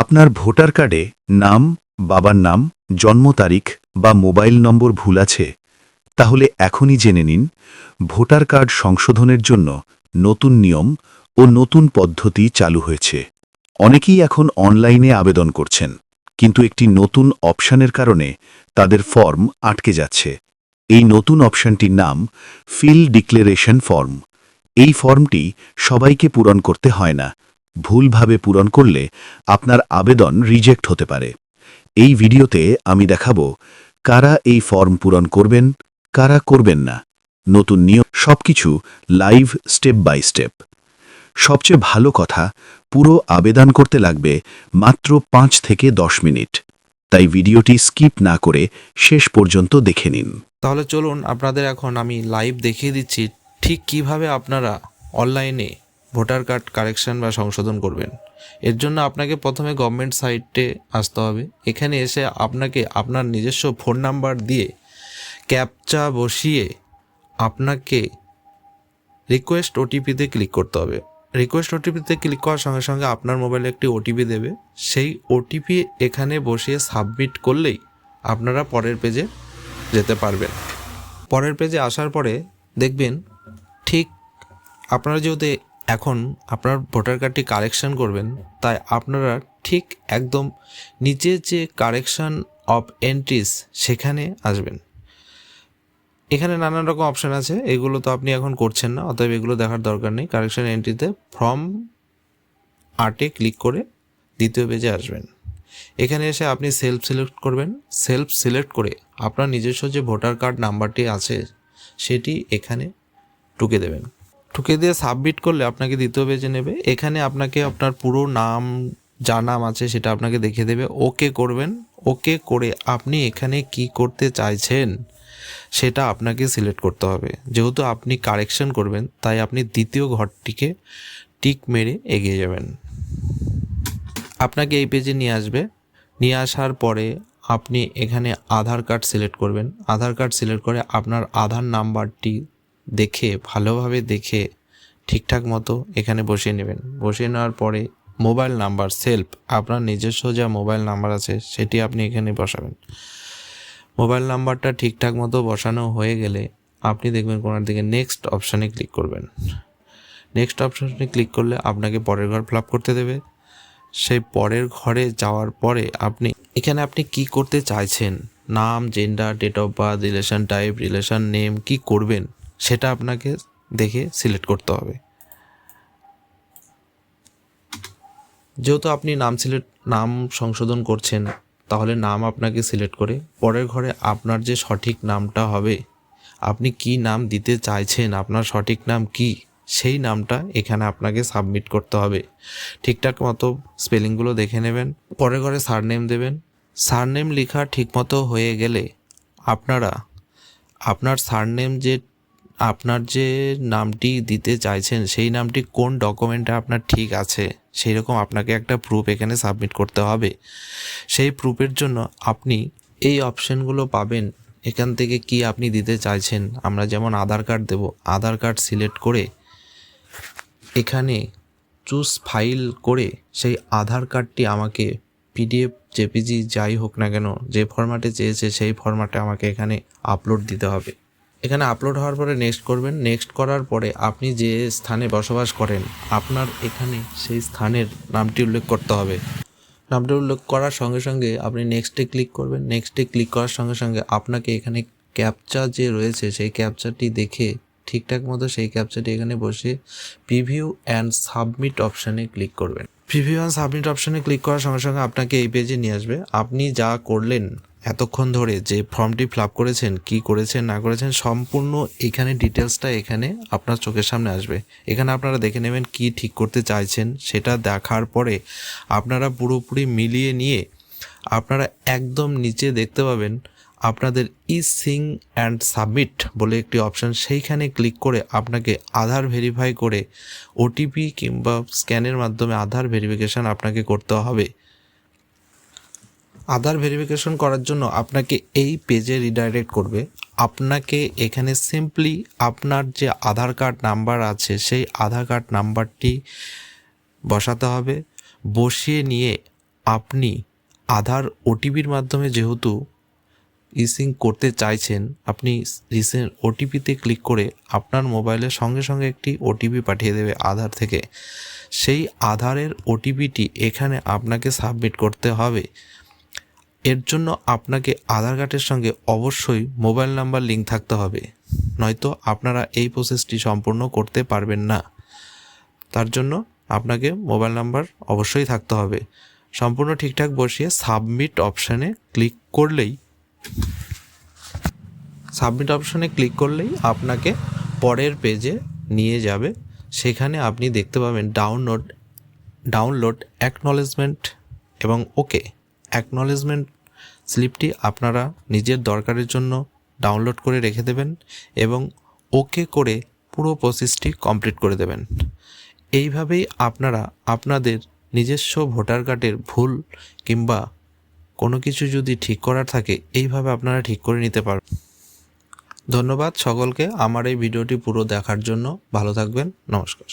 আপনার ভোটার কার্ডে নাম, বাবার নাম, জন্ম তারিখ বা মোবাইল নম্বর ভুল আছে, তাহলে এখনই জেনে নিন, ভোটার কার্ড সংশোধনের জন্য নতুন নিয়ম ও নতুন পদ্ধতি চালু হয়েছে। অনেকেই এখন অনলাইনে আবেদন করছেন, কিন্তু একটি নতুন অপশনের কারণে তাদের ফর্ম আটকে যাচ্ছে। এই নতুন অপশনটির নাম ফিল ডিক্লারেশন ফর্ম। এই ফর্মটি সবাইকে পূরণ করতে হয় না ভুলভাবে পূরণ করলে আপনার আবেদন রিজেক্ট হতে পারে। এই ভিডিওতে আমি দেখাবো কারা এই ফর্ম পূরণ করবেন, কারা করবেন না। নতুন নিয়ম, সবকিছু লাইভ স্টেপ বাই স্টেপ সবচেয়ে ভালো কথা, পুরো আবেদন করতে লাগবে মাত্র পাঁচ থেকে দশ মিনিট। তাই ভিডিওটি স্কিপ না করে শেষ পর্যন্ত দেখে নিন। তাহলে চলুন, আপনাদের এখন আমি লাইভ দেখিয়ে দিচ্ছি, ঠিক কীভাবে আপনারা অনলাইনে ভোটার কার্ড কারেকশন বা সংশোধন করবেন। এর জন্য আপনাকে প্রথমে গভর্নমেন্ট সাইটে আসতে হবে। এখানে এসে আপনাকে আপনার নিজস্ব ফোন নাম্বার দিয়ে ক্যাপচা বসিয়ে আপনাকে রিকোয়েস্ট ওটিপিতে ক্লিক করতে হবে। রিকোয়েস্ট ওটিপিতে ক্লিক করার সঙ্গে সঙ্গে আপনার মোবাইলে একটি ওটিপি দেবে। সেই ওটিপি এখানে বসিয়ে সাবমিট করলেই আপনারা পরের পেজে যেতে পারবেন। পরের পেজে আসার পরে দেখবেন ঠিক আপনারা যেহেতু এখন আপনার ভোটার কার্ডটি কারেকশান করবেন, তাই আপনারা ঠিক একদম নিচে যে কারেকশন অফ এন্ট্রিস সেখানে আসবেন। এখানে নানান রকম অপশান আছে, এগুলো তো আপনি এখন করছেন না, অতএব এগুলো দেখার দরকার নেই। কারেকশন এন্ট্রিতে ফর্ম আর্টে ক্লিক করে দ্বিতীয় পেজে আসবেন। এখানে এসে আপনি সেলফ সিলেক্ট করবেন। সেলফ সিলেক্ট করে আপনার নিজস্ব যে ভোটার কার্ড নাম্বারটি আছে, সেটি এখানে টুকে দেবেন। টুকে দিয়ে সাবমিট করলে আপনাকে দ্বিতীয় পেজে নেবে। এখানে আপনাকে আপনার পুরো নাম, যা নাম আছে সেটা আপনাকে দেখে দেবে। ওকে করবেন। ওকে করে আপনি এখানে কি করতে চাইছেন সেটা আপনাকে সিলেক্ট করতে হবে। যেহেতু আপনি কারেকশন করবেন, তাই আপনি দ্বিতীয় ঘরটিকে টিক মেরে এগিয়ে যাবেন। আপনাকে এই পেজে নিয়ে আসবে। নিয়ে আসার পরে আপনি এখানে আধার কার্ড সিলেক্ট করবেন। আধার কার্ড সিলেক্ট করে আপনার আধার নাম্বারটি দেখে, ভালোভাবে দেখে ঠিকঠাক মতো এখানে বসিয়ে নেবেন। বসিয়ে নেওয়ার পরে মোবাইল নাম্বার, সেলফ, আপনার নিজস্ব যা মোবাইল নাম্বার আছে, সেটি আপনি এখানে বসাবেন। মোবাইল নাম্বারটা ঠিকঠাক মতো বসানো হয়ে গেলে আপনি দেখবেন কোনার দিকে নেক্সট অপশানে ক্লিক করবেন। নেক্সট অপশানে ক্লিক করলে আপনাকে পরের ঘর ফ্লাপ করতে দেবে। সেই পরের ঘরে যাওয়ার পরে আপনি, এখানে আপনি কি করতে চাইছেন? নাম gender date of birth relation type relation name কি করবেন? সেটা আপনাকে দেখে সিলেক্ট করতে হবে। যেহেতু আপনি নাম সিলেক্ট নাম সংশোধন করছেন, তাহলে নাম আপনাকে সিলেক্ট করে পরের ঘরে আপনার যে সঠিক নামটা হবে, আপনি কি নাম দিতে চাইছেন, আপনার সঠিক নাম কি, সেই নামটা এখানে আপনাকে সাবমিট করতে হবে। ঠিকঠাক মতো স্পেলিংগুলো দেখে নেবেন, পরের ঘরে সারনেম দেবেন। সারনেম লেখা ঠিকমতো হয়ে গেলে আপনারা, আপনার সারনেম যে আপনার যে নামটি দিতে চাইছেন, সেই নামটি কোন ডকুমেন্টে আপনার ঠিক আছে সেই রকম আপনাকে একটা প্রুফ এখানে সাবমিট করতে হবে। সেই প্রুফের জন্য আপনি এই অপশানগুলো পাবেন। এখান থেকে কি আপনি দিতে চাইছেন, আমরা যেমন আধার কার্ড দেব, আধার কার্ড সিলেক্ট করে এখানে চুজ ফাইল করে সেই আধার কার্ডটি আমাকে পিডিএফ জেপিজি যাই হোক না কেন, যে ফরম্যাটে চেয়েছে, সেই ফরম্যাটে আমাকে এখানে আপলোড দিতে হবে। এখানে আপলোড হওয়ার পরে নেক্সট করবেন। নেক্সট করার পরে আপনি যে স্থানে বসবাস করেন, আপনার এখানে সেই স্থানের নামটি উল্লেখ করতে হবে। নামটি উল্লেখ করার সঙ্গে সঙ্গে আপনি নেক্সটে ক্লিক করবেন। নেক্সটে ক্লিক করার সঙ্গে সঙ্গে আপনাকে এখানে ক্যাপচা যে রয়েছে, সেই ক্যাপচাটি দেখে ঠিকঠাক মতো সেই ক্যাপচাটি এখানে বসে প্রিভিউ অ্যান্ড সাবমিট অপশানে ক্লিক করবেন। প্রিভিউ অ্যান্ড সাবমিট অপশানে ক্লিক করার সঙ্গে সঙ্গে আপনাকে এই পেজে নিয়ে আসবে। আপনি যা করলেন এতক্ষণ ধরে যে ফর্মটি ফিল আপ করেছেন, কি করেছেন, না করেছেন, সম্পূর্ণ এখানে ডিটেলসটা এখানে আপনার চোখের সামনে আসবে। এখানে আপনারা দেখে নেবেন কি ঠিক করতে চাইছেন, সেটা দেখার পরে আপনারা পুরোপুরি মিলিয়ে নিয়ে আপনারা একদম নিচে দেখতে পাবেন আপনাদের ই সিং অ্যান্ড সাবমিট বলে একটি অপশান সেইখানে ক্লিক করে আপনাকে আধার ভেরিফাই করে ওটিপি কিংবা স্ক্যানের মাধ্যমে আধার ভেরিফিকেশান আপনাকে করতে হবে। আধার ভেরিফিকেশন করার জন্য আপনাকে এই পেজে রিডাইরেক্ট করবে। আপনাকে এখানে সিম্পলি আপনার যে আধার কার্ড নাম্বার আছে, সেই আধার কার্ড নাম্বারটি বসাতে হবে। বসিয়ে নিয়ে আপনি আধার ওটিপির মাধ্যমে যেহেতু ইসিং করতে চাইছেন, আপনি রিসেন্ট ওটিপিতে ক্লিক করে আপনার মোবাইলের সঙ্গে সঙ্গে একটি ওটিপি পাঠিয়ে দেবে আধার থেকে। সেই আধারের ওটিপিটি এখানে আপনাকে সাবমিট করতে হবে। এর জন্য আপনাকে আধার কার্ডের সঙ্গে অবশ্যই মোবাইল নাম্বার লিঙ্ক থাকতে হবে। নয়তো আপনারা এই প্রসেসটি সম্পূর্ণ করতে পারবেন না। তার জন্য আপনাকে মোবাইল নাম্বার অবশ্যই থাকতে হবে। সম্পূর্ণ ঠিকঠাক বসিয়ে সাবমিট অপশানে ক্লিক করলেই সাবমিট অপশানে ক্লিক করলেই আপনাকে পরের পেজে নিয়ে যাবে। সেখানে আপনি দেখতে পাবেন ডাউনলোড ডাউনলোড অ্যাকনলেজমেন্ট এবং ওকে অ্যাকনলেজমেন্ট স্লিপটি আপনারা নিজের দরকারের জন্য ডাউনলোড করে রেখে দেবেন এবং ওকে করে পুরো প্রসেসটি কমপ্লিট করে দেবেন। এইভাবেই আপনারা আপনাদের নিজস্ব ভোটার কার্ডের ভুল কিংবা কোনো কিছু যদি ঠিক করার থাকে, এইভাবে আপনারা ঠিক করে নিতে পারবেন। ধন্যবাদ সকলকে। আমার এই ভিডিওটি পুরো দেখার জন্য ভালো থাকবেন। নমস্কার।